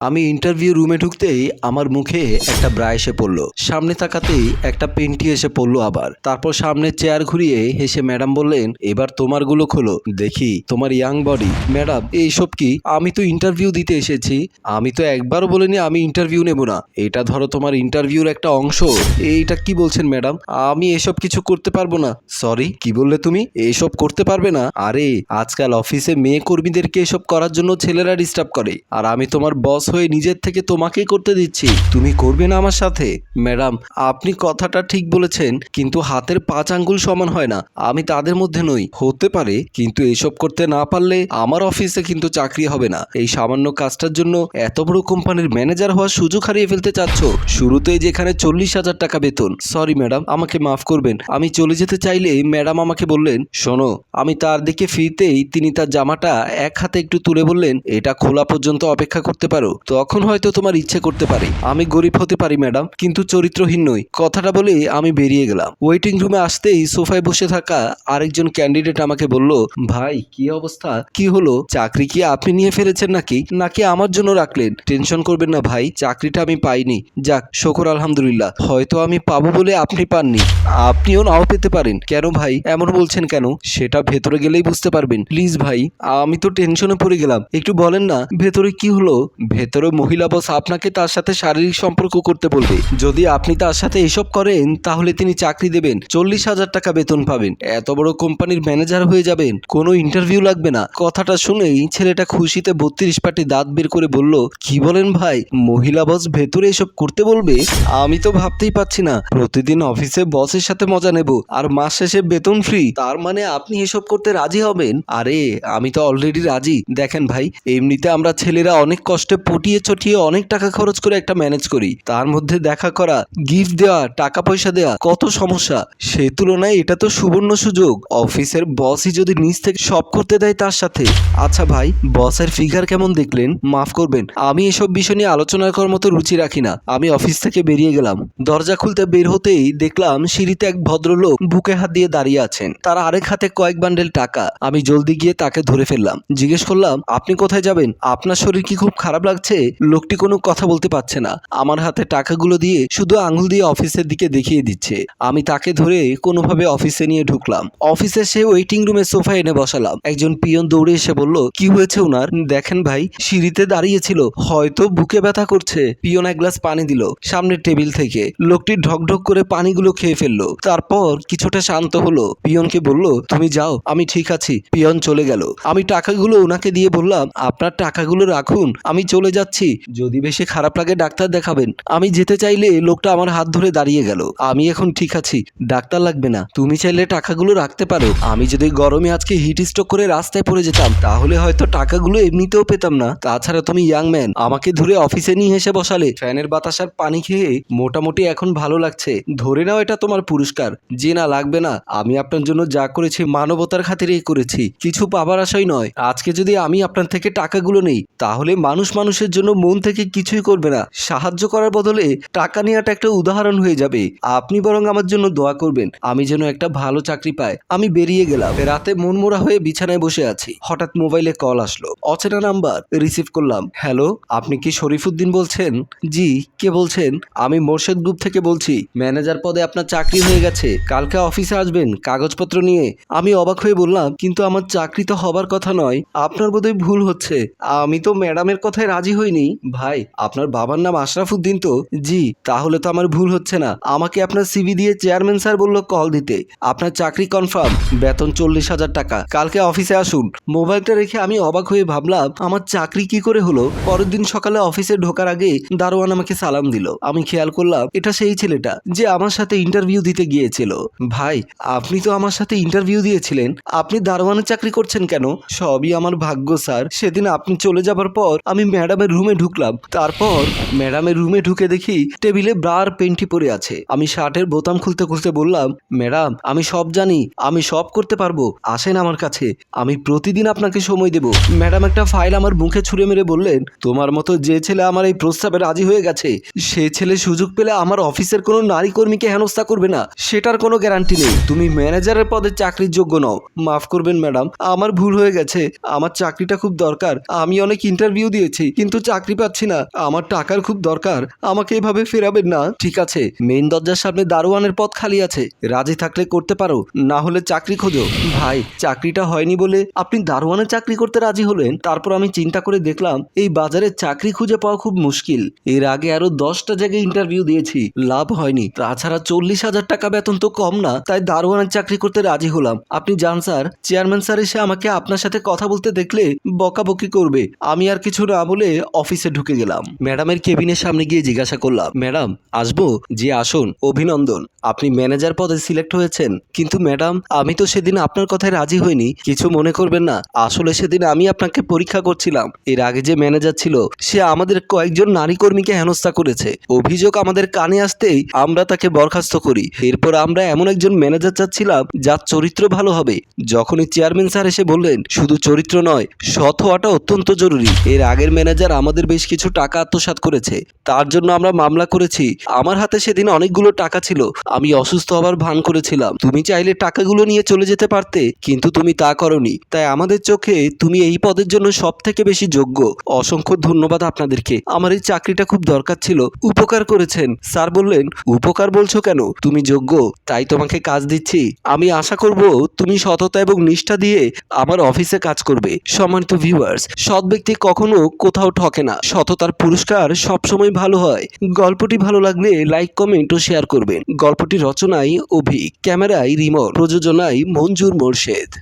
আমি ইন্টারভিউ রুমে ঢুকতেই আমার মুখে একটা ব্রা এসে পড়ল। সামনে তাকাতেই একটা পেন্টি এসে পড়ল আবার। তারপর সামনে চেয়ার ঘুরিয়ে হেসে ম্যাডাম বললেন, এবার তোমারগুলো খোলো। দেখি তোমার ইয়াং বডি ম্যাডাম এইসব কি? আমি তো ইন্টারভিউ দিতে এসেছি। আমি তো একবারও বলিনি আমি ইন্টারভিউ নেব না। এটা ধরো তোমার ইন্টারভিউর একটা অংশ। এইটা কি বলছেন ম্যাডাম আমি এসব কিছু করতে পারব না। সরি কি বললে তুমি? এসব করতে পারবে না? আরে, আজকাল অফিসে মেয়ে কর্মীদেরকে এসব করার জন্য ছেলেরা ডিস্টার্ব করে। আর আমি তোমার বস হয়ে নিজের থেকে তোমাকেই করতে দিচ্ছি। তুমি করবে না আমার সাথে? ম্যাডাম, আপনি কথাটা ঠিক বলেছেন, কিন্তু হাতের পাঁচ আঙ্গুল সমান হয় না। আমি তাদের মধ্যে নই। হতে পারে, কিন্তু এসব করতে না পারলে আমার অফিসে কিন্তু চাকরি হবে না। এই সামান্য কাজটার জন্য এত বড় কোম্পানির ম্যানেজার হওয়ার সুযোগ হারিয়ে ফেলতে চাচ্ছ? শুরুতেই যেখানে চল্লিশ হাজার টাকা বেতন। সরি, ম্যাডাম, আমাকে মাফ করবেন। আমি চলে যেতে চাইলে ম্যাডাম আমাকে বললেন, শোনো, আমি তার দিকে ফিরতেই তিনি তার জামাটা এক হাতে একটু তুলে বললেন, এটা খোলা পর্যন্ত অপেক্ষা করতে পারো। তখন হয়তো তোমার ইচ্ছে করতে পারে। আমি গরিব হতে পারি, ম্যাডাম, কিন্তু চরিত্রহীন নই। কথাটা বলে আমি বেরিয়ে গেলাম। ওয়েটিং রুমে আসতেই সোফায় বসে থাকা আরেকজন ক্যান্ডিডেট আমাকে বলল, ভাই, কি অবস্থা? কি হলো? চাকরি কি আপনি নিয়ে ফেলেছেন নাকি? নাকি আমার জন্য রাখলেন? টেনশন করবেন না ভাই, চাকরিটা আমি পাইনি। যাক, শকর, আলহামদুলিল্লাহ। হয়তো আমি পাবো বলে আপনি পাননি। আপনিও নাও পেতে পারেন। কেন ভাই? এমন বলছেন কেন? সেটা ভেতরে গেলেই বুঝতে পারবেন। প্লিজ ভাই, আমি তো টেনশনে পড়ে গেলাম। একটু বলেন না, ভেতরে কি হলো? ভেতরে মহিলা বস আপনাকে তার সাথে শারীরিক সম্পর্ক করতে বলবে। যদি আপনি তার সাথে এসব করেন, তাহলে তিনি চাকরি দেবেন। চল্লিশ হাজার টাকা বেতন পাবেন। এত বড় কোম্পানির ম্যানেজার হয়ে যাবেন। কোনো ইন্টারভিউ লাগবে না। কথাটা শুনেই ছেলেটা খুশিতে বত্রিশ পাটি দাঁত বের করে বলল, কি বলেন ভাই, মহিলা বস ভেতরে এসব করতে বলবে? আমি তো ভাবতেই পাচ্ছি না। প্রতিদিন অফিসে বসের সাথে মজা নেব। আর মাস শেষে বেতন ফ্রি তার মানে আপনি এসব করতে রাজি হবেন? আরে, আমি তো অলরেডি রাজি। দেখেন ভাই, এমনিতে আমরা ছেলেরা অনেক কষ্টে পটিয়ে চটিয়ে অনেক টাকা খরচ করে একটা ম্যানেজ করি। তার মধ্যে দেখা করা গিফট দেওয়া টাকা পয়সা দেওয়া, কত সমস্যা। সে তুলনায় এটা তো সুবর্ণ সুযোগ। অফিসের বসই যদি নিজ থেকে সব করতে দেয় তার সাথে। আচ্ছা ভাই বসের ফিগার কেমন দেখলেন? মাফ করবেন, আমি এসব বিষয় নিয়ে আলোচনা করার মতো রুচি রাখি না। আমি অফিস থেকে বেরিয়ে গেলাম। দরজা খুলতে বের হতেই দেখলাম সিঁড়িতে এক ভদ্রলোক বুকে হাত দিয়ে দাঁড়িয়ে আছেন। তার আরেক হাতে কয়েক বান্ডেল টাকা। আমি জলদি গিয়ে তাকে ধরে ফেললাম। জিজ্ঞেস করলাম, আপনি কোথায় যাবেন? আপনার শরীর কি খুব খারাপ লাগছে? লোকটি কোনো কথা বলতে পারছে না। আমার হাতে টাকাগুলো দিয়ে শুধু আঙুল দিয়ে অফিসের দিকে দেখিয়ে দিচ্ছে। আমি তাকে ধরে কোনোভাবে অফিসে নিয়ে ঢুকলাম। অফিসে সে ওয়েটিং রুমে সোফা এনে বসালাম। একজন পিয়ন দৌড়ে এসে বলল, কি হয়েছে ওনার দেখেন ভাই, সিঁড়িতে দাঁড়িয়েছিল। হয়তো বুকে ব্যথা করছে। পিয়ন এক গ্লাস পানি দিল সামনের টেবিল থেকে। লোকটি ঢকঢক করে পানিগুলো খেয়ে ফেলল। তারপর কিছুটা শান্ত হলো। পিয়নকে বলল, তুমি যাও, আমি ঠিক আছি। পিয়ন চলে গেল। আমি টাকাগুলো ওনাকে দিয়ে বললাম, আপনার টাকাগুলো রাখুন, আমি চলে যাচ্ছি। যদি বেশি খারাপ লাগে ডাক্তার দেখাবেন। আমি যেতে চাইলে লোকটা আমার হাত ধরে দাঁড়িয়ে গেল। আমি এখন ঠিক আছি। ডাক্তার লাগবে না। তুমি চাইলে টাকাগুলো রাখতে পারো। আমি যদি গরমে আজকে হিট স্ট্রোক করে রাস্তায় পড়ে যেতাম, তাহলে হয়তো টাকাগুলো এমনিতেও পেতাম না। তাছাড়া তুমি ইয়াং ম্যান আমাকে ধরে অফিসে নিয়ে এসে বসালে। ফ্যানের বাতাস আর পানি খেয়ে মোটামুটি এখন ভালো লাগছে। ধরে নাও এটা তোমার পুরস্কার। যে না, লাগবে না। আমি আপনার জন্য যা করেছি মানবতার খাতিরেই করেছি। কিছু পাবার আশাই নয়। আজকে যদি আমি আপনার থেকে টাকাগুলো নেই, তাহলে মানুষ মানুষ মানুষের জন্য মন থেকে কিছুই করবে না। সাহায্য করার বদলে টাকা নেওয়াটা একটা উদাহরণ হয়ে যাবে। আপনি বরং আমার জন্য দোয়া করবেন, আমি যেন একটা ভালো চাকরি পাই। আমি বেরিয়ে গেলাম। রাতে মনমোরা হয়ে বিছানায় বসে আছি। হঠাৎ মোবাইলে কল আসলো। অচেনা নাম্বার। রিসিভ করলাম। হ্যালো, আপনি কি শরীফুদ্দিন বলছেন? জি, কে বলছেন? আমি মোর্শেদ গ্রুপ থেকে বলছি। ম্যানেজার পদে আপনার চাকরি হয়ে গেছে। কালকে অফিসে আসবেন, কাগজপত্র নিয়ে। আমি অবাক হয়ে বললাম, কিন্তু আমার চাকরি তো হবার কথা নয়। আপনার বোধহয় ভুল হচ্ছে। আমি তো ম্যাডামের কথায় রাজি হইনি। ভাই, আপনার বাবার নাম আশরাফুদ্দিন তো? জি, তাহলে তো আমার ভুল হচ্ছে না। আমাকে আপনার সিভি দিয়ে চেয়ারম্যান স্যার বলল কল দিতে। আপনার চাকরি কনফার্ম বেতন চল্লিশ হাজার টাকা। কালকে অফিসে আসুন। মোবাইলটা রেখে আমি অবাক হয়ে ভাবলাম, আমার চাকরি কি করে হলো? পরের দিন সকালে অফিসে ঢোকার আগে দারোয়ান আমাকে সালাম দিল। আমি খেয়াল করলাম, এটা সেই ছেলেটা যে আমার সাথে ইন্টারভিউ দিতে গিয়েছিল। ভাই, আপনি তো আমার সাথে ইন্টারভিউ দিয়েছিলেন। আপনি দারোয়ানের চাকরি করছেন কেন? সবই আমার ভাগ্য, স্যার। সেদিন আপনি চলে যাবার পর আমি ম্যাডামের রুমে ঢুকলাম। তারপর ম্যাডামের রুমে ঢুকে দেখি টেবিলে ব্রার পেন্টি পরে আছে। আমি শার্টের বোতাম খুলতে খুলতে বললাম, ম্যাডাম, আমি সব জানি, আমি সব করতে পারব, আসেন আমার কাছে, আমি প্রতিদিন আপনাকে সময় দেব। ম্যাডাম একটা ফাইল আমার মুখে ছুঁড়ে মেরে বললেন, তোমার মতো যে ছেলে আমার এই প্রস্তাবে রাজি হয়ে গেছে, সে ছেলে সুযোগ পেলে আমার অফিসের কোনো নারী কর্মীকে হেনস্থা করবে না, সেটার কোনো গ্যারান্টি নেই। তুমি ম্যানেজারের পদে চাকরির যোগ্য নও। মাফ করবেন ম্যাডাম, আমার ভুল হয়ে গেছে, আমার চাকরিটা খুব দরকার, আমি অনেক ইন্টারভিউ দিয়েছি, কিন্তু কিন্তু চাকরি পাচ্ছি না। আমার টাকার খুব দরকার। আমাকে এভাবে ফেরাবেন না। ঠিক আছে মেইন দরজার সামনে দারোয়ানের পথ খালি আছে। রাজি থাকলে করতে পারো, না হলে চাকরি খোঁজো। ভাই, চাকরিটা হয়নি বলে আপনি দারোয়ানের চাকরি করতে রাজি হলেন? তারপর আমি চিন্তা করে দেখলাম, এই বাজারে চাকরি খুঁজে পাওয়া খুব মুশকিল। এর আগে আরও দশটা জায়গায় ইন্টারভিউ দিয়েছি। লাভ হয়নি। তাছাড়া চল্লিশ হাজার টাকা বেতন তো কম না, তাই দারোয়ানের চাকরি করতে রাজি হলাম। আপনি যান স্যার। চেয়ারম্যান স্যার এসে আমাকে আপনার সাথে কথা বলতে দেখলে বকাবকি করবে। আমি আর কিছু না বলে অফিসে ঢুকে গেলাম। ম্যাডামের কেবিনের সামনে গিয়ে জিজ্ঞাসা করলাম, ম্যাডাম, আসব? যে আসুন। অভিনন্দন। আপনি ম্যানেজার পদে সিলেক্ট হয়েছেন। কিন্তু ম্যাডাম, আমি তো সেদিন আপনার কথায় রাজি হইনি। কিছু মনে করবেন না। আসলে সেদিন আমি আপনাকে পরীক্ষা করছিলাম। এর আগে যে ম্যানেজার ছিল, সে আমাদের কয়েকজন নারী কর্মীকে হেনস্থা করেছে। অভিযোগ আমাদের কানে আসতেই আমরা তাকে বরখাস্ত করি। এরপর আমরা এমন একজন ম্যানেজার চাচ্ছিলাম, যার চরিত্র ভালো হবে। যখনই চেয়ারম্যান স্যার এসে বললেন, শুধু চরিত্র নয়, সৎ হওয়াটা অত্যন্ত জরুরি। এর আগের ম্যানেজার আমাদের বেশ কিছু টাকা আত্মসাৎ করেছে। তার জন্য আমরা মামলা করেছি। আমার হাতে সেদিন অনেকগুলো টাকা ছিল। আমি অসুস্থ হবার ভান করেছিলাম। তুমি চাইলে টাকাগুলো নিয়ে চলে যেতে পারতে, কিন্তু তুমি তা করনি। তাই আমাদের চোখে তুমি এই পদের জন্য সব থেকে বেশি যোগ্য। অসংখ্য ধন্যবাদ আপনাদেরকে। আমার এই চাকরিটা খুব দরকার ছিল। উপকার করেছেন। স্যার বললেন, উপকার বলছো কেন? তুমি যোগ্য। তাই তোমাকে কাজ দিচ্ছি। আমি আশা করব তুমি সততা এবং নিষ্ঠা দিয়ে আমার অফিসে কাজ করবে। সম্মানিত ভিউয়ার্স, সৎ ব্যক্তি কখনো কোথাও ঠকে না। সততার পুরস্কার সবসময় ভালো হয়। গল্পটি ভালো লাগলে লাইক, কমেন্ট ও শেয়ার করবেন। গল্পটি রচনায় অভি, ক্যামেরায় রিমন প্রযোজনায় মঞ্জুর মোর্শেদ।